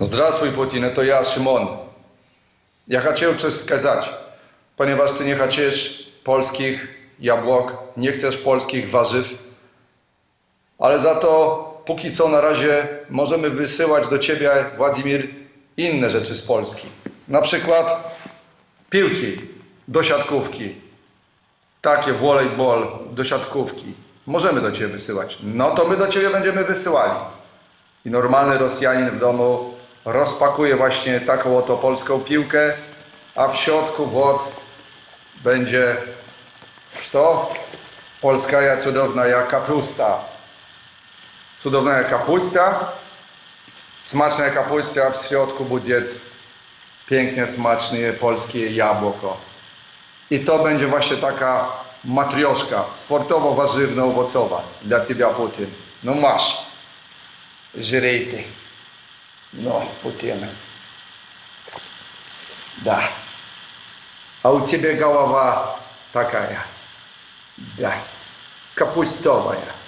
Здравствуй, Путин, это я, Шимон. Я хотел coś сказать, ponieważ ty nie chcesz polskich jabłok, nie chcesz polskich warzyw, ale za to póki co na razie możemy wysyłać do ciebie, Władimir, inne rzeczy z Polski. Na przykład piłki do siatkówki, takie volejbol do siatkówki. Możemy do ciebie wysyłać. No to my do ciebie będziemy wysyłali. I normalny Rosjanin w domu rozpakuje właśnie taką oto polską piłkę, a w środku wod będzie to polska ja cudowna ja kapusta. Cudowna ja kapusta, smaczna ja kapusta, a w środku będzie pięknie smaczne polskie jabłko. I to będzie właśnie taka matrioszka sportowo-warzywno-owocowa dla Ciebie, Putin. No masz, żyjcie. Ты. Ну, Путин. Да. А у тебя голова такая. Да. Капустовая.